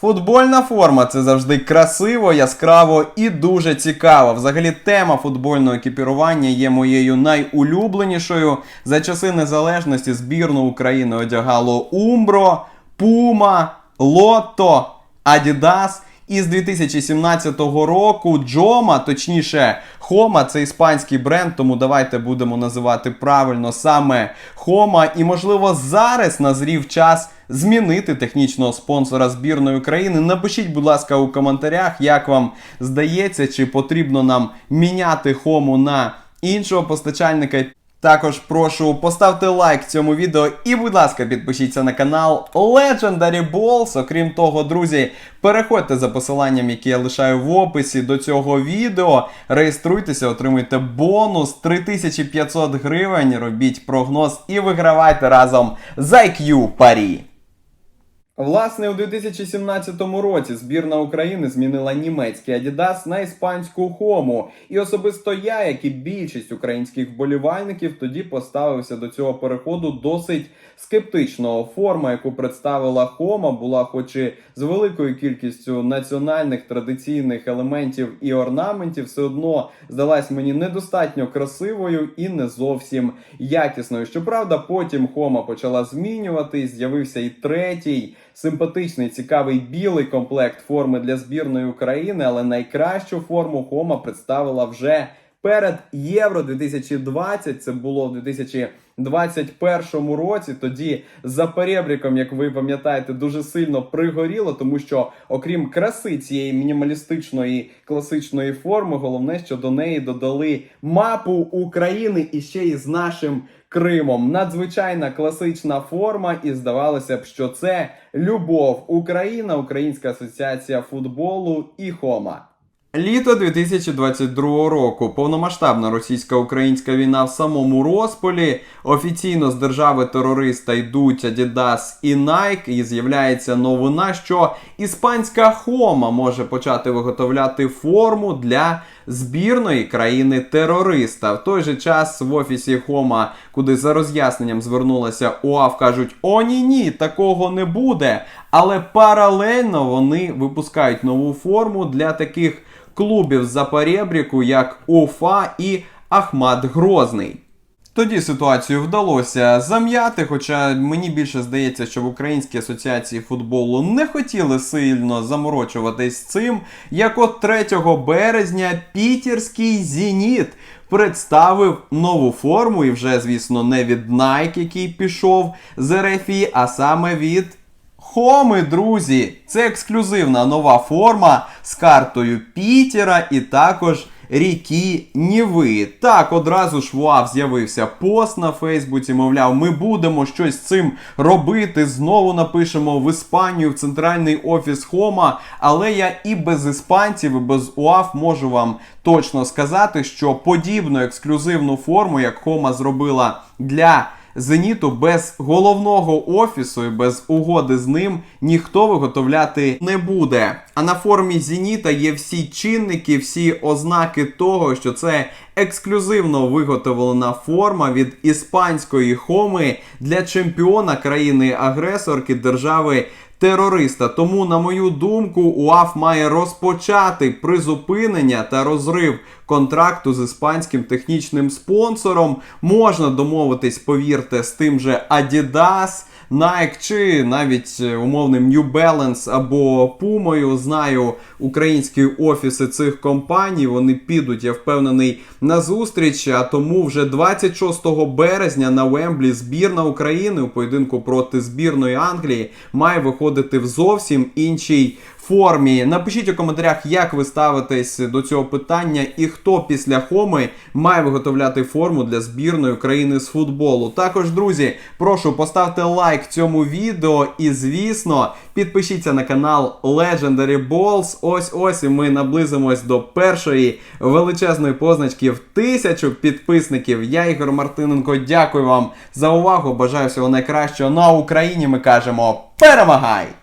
Футбольна форма це завжди красиво, яскраво і дуже цікаво. Взагалі, тема футбольного екіпірування є моєю найулюбленішою. За часи незалежності збірну України одягало Умбро, Пума, Лото, Адідас. І з 2017 року Джома, точніше, Хома це іспанський бренд, тому давайте будемо називати правильно саме Хома. І можливо зараз назрів час змінити технічного спонсора збірної України. Напишіть, будь ласка, у коментарях, як вам здається, чи потрібно нам міняти Хому на іншого постачальника. Також прошу поставте лайк цьому відео і, будь ласка, підпишіться на канал Legendary Balls. Окрім того, друзі, переходьте за посиланням, яке я лишаю в описі до цього відео. Реєструйтеся, отримуйте бонус 3500 гривень. Робіть прогноз і вигравайте разом з IQ Парі. Власне, у 2017 році збірна України змінила німецький Adidas на іспанську Хому. І особисто я, як і більшість українських вболівальників, тоді поставився до цього переходу досить скептично. Форма, яку представила Хома, була хоч і з великою кількістю національних традиційних елементів і орнаментів, все одно здалась мені недостатньо красивою і не зовсім якісною. Щоправда, потім Хома почала змінюватись, з'явився і третій симпатичний, цікавий білий комплект форми для збірної України, але найкращу форму Хома представила вже перед Євро 2020. Це було в 2021 році. Тоді за перебріком, як ви пам'ятаєте, дуже сильно пригоріло, тому що, окрім краси цієї мінімалістичної класичної форми, головне, що до неї додали мапу України і ще й з нашим. Кримом надзвичайна класична форма, і здавалося б, що це любов Україна, Українська асоціація футболу і Хома. Літо 2022 року. Повномасштабна російсько-українська війна в самому розпалі. Офіційно з держави терориста йдуть Adidas і Nike, і з'являється новина, що іспанська Хома може почати виготовляти форму для збірної країни терориста. В той же час в офісі Хома, куди за роз'ясненням звернулася УАВ, кажуть: о ні, ні, такого не буде. Але паралельно вони випускають нову форму для таких клубів за перебріку, як Уфа і Ахмат Грозний. Тоді ситуацію вдалося зам'яти, хоча мені більше здається, що в Українській асоціації футболу не хотіли сильно заморочуватись цим. Як от 3 березня Пітерський Зеніт представив нову форму, і вже, звісно, не від Nike, який пішов з РФІ, а саме від Хоми, друзі! Це ексклюзивна нова форма з картою Пітера і також ріки Ніви. Так, одразу ж в УАВ з'явився пост на Фейсбуці. Мовляв, ми будемо щось з цим робити. Знову напишемо в Іспанію в центральний офіс Хома. Але я і без іспанців, і без УАВ можу вам точно сказати, що подібну ексклюзивну форму, як Хома зробила для. Зеніту без головного офісу і без угоди з ним ніхто виготовляти не буде. А на формі Зеніта є всі чинники, всі ознаки того, що це ексклюзивно виготовлена форма від іспанської хоми для чемпіона країни-агресорки держави. Терориста, тому, на мою думку, УАФ має розпочати призупинення та розрив контракту з іспанським технічним спонсором. Можна домовитись, повірте, з тим же Adidas, Nike чи навіть е, умовним New Balance або Puma. Знаю українські офіси цих компаній. Вони підуть, я впевнений, на зустріч. А тому вже 26 березня на Вемблі збірна України у поєдинку проти збірної Англії має виходити в зовсім іншій формі. Напишіть у коментарях, як ви ставитесь до цього питання і хто після Хоми має виготовляти форму для збірної країни з футболу. Також, друзі, прошу поставте лайк цьому відео і, звісно, підпишіться на канал Legendary Balls. Ось ось і ми наблизимось до першої величезної позначки в тисячу підписників. Я Ігор Мартиненко. Дякую вам за увагу. Бажаю всього найкращого. На Україні ми кажемо перемагай!